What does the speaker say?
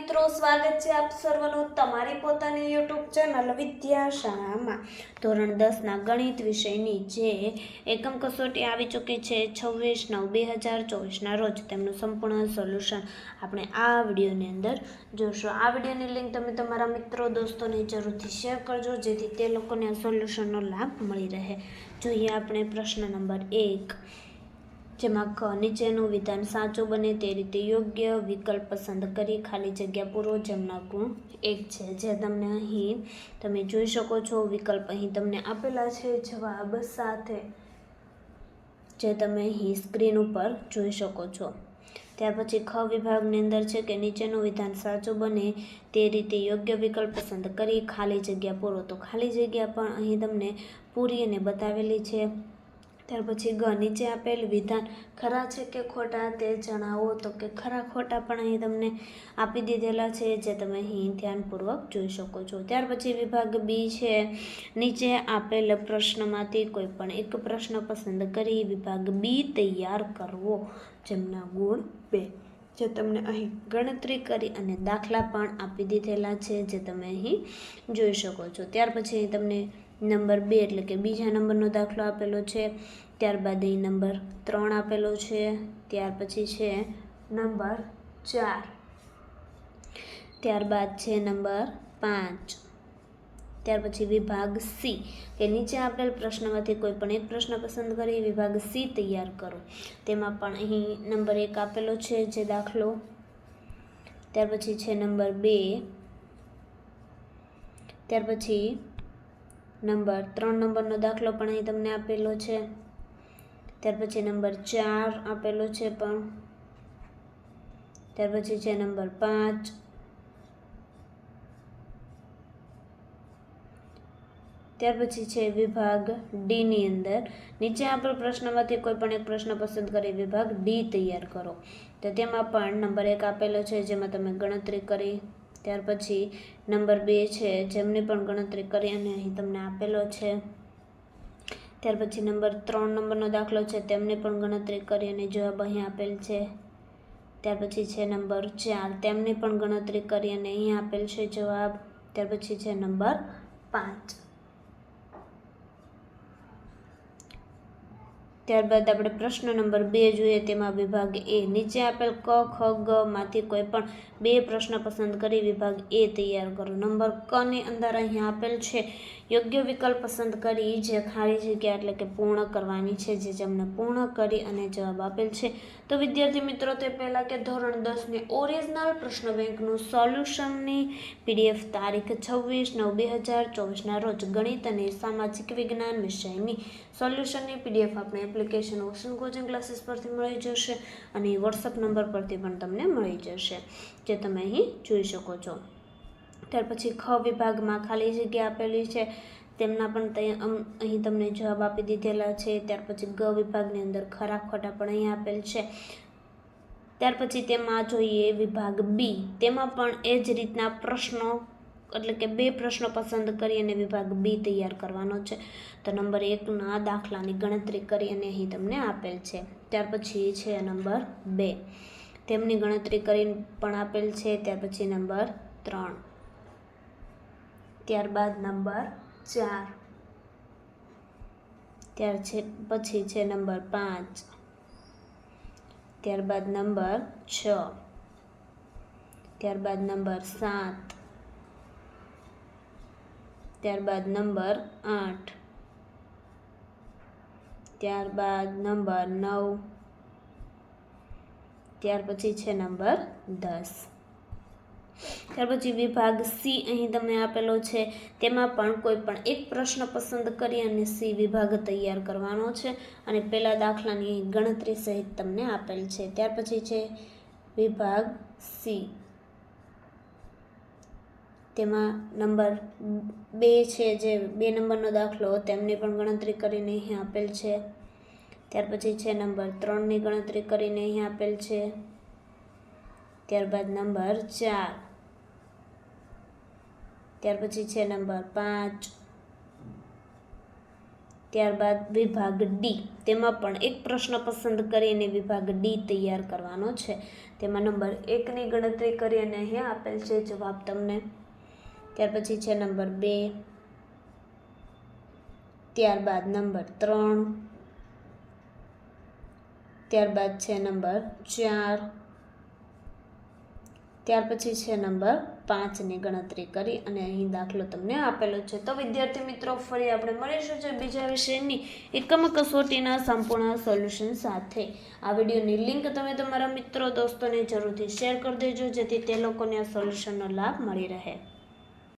મિત્રો, સ્વાગત છે આપ સર્વનું તમારી પોતાની યુટ્યુબ ચેનલ વિદ્યાશાળામાં ધોરણ દસના ગણિત વિષયની જે એકમ કસોટી આવી ચૂકી છે છવ્વીસ નવ બે હજાર ચોવીસના રોજ તેમનું સંપૂર્ણ સોલ્યુશન આપણે આ વિડીયોની અંદર જોશું. આ વિડીયોની લિંક તમે તમારા મિત્રો દોસ્તોને જરૂરથી શેર કરજો, જેથી તે લોકોને આ સોલ્યુશનનો લાભ મળી રહે. જોઈએ આપણે પ્રશ્ન નંબર એક. જેમાં ખ નીચેનું વિધાન સાચું બને તે રીતે યોગ્ય વિકલ્પ પસંદ કરી ખાલી જગ્યા પૂરો જેમના ગુણ એક છે. જે તમને અહીં તમે જોઈ શકો છો. વિકલ્પ અહીં તમને આપેલા છે. જવાબ સાથે જે તમે અહીં સ્ક્રીન ઉપર જોઈ શકો છો. ત્યાર પછી ખ વિભાગની અંદર છે કે નીચેનું વિધાન સાચું બને તે રીતે યોગ્ય વિકલ્પ પસંદ કરી ખાલી જગ્યા પૂરો. તો ખાલી જગ્યા પણ અહીં તમને પૂરી અને બતાવેલી છે. ત્યાર પછી ગ નીચે આપેલ વિધાન. ખરા છે કે ખોટા તે જણાવો તો કે ખરા ખોટા પણ અહીં તમને આપી દીધેલા છે જે તમે અહીં ધ્યાનપૂર્વક જોઈ શકો છો. ત્યાર પછી વિભાગ બી છે. નીચે આપેલ પ્રશ્નમાંથી કોઈ પણ એક પ્રશ્ન પસંદ કરી વિભાગ બી તૈયાર કરવો. જેમના ગુણ બે. જે તમને અહીં ગણતરી કરી અને દાખલા પણ આપી દીધેલા છે જે તમે અહીં જોઈ શકો છો. ત્યાર પછી તમને નંબર બે એટલે કે બીજા નંબરનો દાખલો આપેલો છે, ત્યારબાદ અહીં નંબર ત્રણ આપેલો છે, ત્યાર પછી છે નંબર ચાર. ત્યારબાદ છે નંબર પાંચ. ત્યાર પછી વિભાગ સી. કે નીચે આપેલ પ્રશ્નમાંથી કોઈ પણ એક પ્રશ્ન પસંદ કરી વિભાગ સી તૈયાર કરો. તેમાં પણ અહીં નંબર એક આપેલો છે જે દાખલો. ત્યાર પછી છે નંબર બે. ત્યાર પછી નંબર, ત્રણ નંબરનો દાખલો પણ અહીં તમને આપેલો છે. ત્યાર પછી નંબર ચાર આપેલો છે પણ. ત્યાર પછી છે નંબર પાંચ. ત્યાર પછી છે વિભાગ ડીની અંદર. નીચે આપેલ પ્રશ્નમાંથી કોઈ પણ એક પ્રશ્ન પસંદ કરી વિભાગ ડી તૈયાર કરો. તો તેમાં પણ નંબર એક આપેલો છે, જેમાં તમે ગણતરી કરી ત્યાર પછી નંબર બે છે, જેમની પણ ગણતરી કરી અને અહીં તમને આપેલો છે. ત્યાર પછી નંબર ત્રણ નંબરનો દાખલો છે, તેમની પણ ગણતરી કરી અને જવાબ અહીં આપેલ છે. ત્યાર પછી છે નંબર ચાર, તેમની પણ ગણતરી કરી અને અહીં આપેલ છે જવાબ. ત્યાર પછી છે નંબર પાંચ. ત્યારબાદ આપણે પ્રશ્ન નંબર બે જોઈએ, તેમાં વિભાગ એ. નીચે આપેલ ક, ખ, ગ માંથી કોઈ પણ બે પ્રશ્ન પસંદ કરી વિભાગ એ તૈયાર કરો. નંબર ક ની અંદર અહીંયા આપેલ છે, યોગ્ય વિકલ્પ પસંદ કરી, જે ખાલી જગ્યા એટલે કે પૂર્ણ કરવાની છે, જે જેમને પૂર્ણ કરી અને જવાબ આપેલ છે. તો વિદ્યાર્થી મિત્રો, તે પહેલાં કે ધોરણ દસની ઓરિજિનલ પ્રશ્ન બેંકનું સોલ્યુશનની પીડીએફ તારીખ છવ્વીસ નવ બે હજાર ચોવીસના રોજ ગણિત અને સામાજિક વિજ્ઞાન વિષયની સોલ્યુશનની પીડીએફ આપણે એપ્લિકેશન ઓશન કોચિંગ ક્લાસીસ પરથી મળી જશે અને વોટ્સઅપ નંબર પરથી પણ તમને મળી જશે, જે તમે અહીં જોઈ શકો છો. ત્યાર પછી ખ વિભાગમાં ખાલી જગ્યા આપેલી છે. તેમના પણ અહીં તમને જવાબ આપી દીધેલા છે. ત્યાર પછી ગ વિભાગની અંદર ખરા ખોટા પણ અહીં આપેલ છે. ત્યાર પછી તેમાં જોઈએ વિભાગ બી. તેમાં પણ એ જ રીતના પ્રશ્નો એટલે કે બે પ્રશ્નો પસંદ કરી અને વિભાગ બી તૈયાર કરવાનો છે. તો નંબર એકના દાખલાની ગણતરી કરી અને અહીં તમને આપેલ છે. ત્યાર પછી છે નંબર બે. તેમની ગણતરી કરી પણ આપેલ છે. ત્યાર પછી નંબર ત્રણ. ત્યારબાદ નંબર ચાર. ત્યાર છે, પછી છે નંબર પાંચ. ત્યારબાદ નંબર છ. ત્યારબાદ નંબર સાત. ત્યારબાદ નંબર આઠ. ત્યારબાદ નંબર નવ. ત્યાર પછી છે નંબર દસ. ત્યાર પછી વિભાગ સી અહીં તમને આપેલો છે. તેમાં પણ કોઈ પણ એક પ્રશ્ન પસંદ કરી અને સી વિભાગ તૈયાર કરવાનો છે. અને પહેલા દાખલાની ગણતરી સહિત તમને આપેલ છે. ત્યાર પછી છે વિભાગ સી. તેમાં નંબર બે છે જે બે નંબરનો દાખલો, તેમની પણ ગણતરી કરીને અહીં આપેલ છે. ત્યાર પછી છે નંબર ત્રણની ગણતરી કરીને અહીં આપેલ છે. ત્યારબાદ નંબર ચાર. ત્યાર પછી છે નંબર પાંચ. ત્યારબાદ વિભાગ ડી. તેમાં પણ એક પ્રશ્ન પસંદ કરીને વિભાગ ડી તૈયાર કરવાનો છે. તેમાં નંબર એકની ગણતરી કરી અને અહીંયા આપેલ છે. જવાબ તમને ત્યાર પછી છે નંબર બે. ત્યારબાદ નંબર ત્રણ. ત્યારબાદ છે નંબર ચાર. ત્યાર પછી છે નંબર પાંચની ગણતરી કરી અને અહીં દાખલો તમને આપેલો છે. તો વિદ્યાર્થી મિત્રો, ફરી આપણે મળીશું છે બીજા વિષયની એકમ કસોટીના સંપૂર્ણ સોલ્યુશન સાથે. આ વિડીયોની લિંક તમે તમારા મિત્રો, દોસ્તોને જરૂરથી શેર કરી દેજો, જેથી તે લોકોને આ સોલ્યુશનનો લાભ મળી રહે.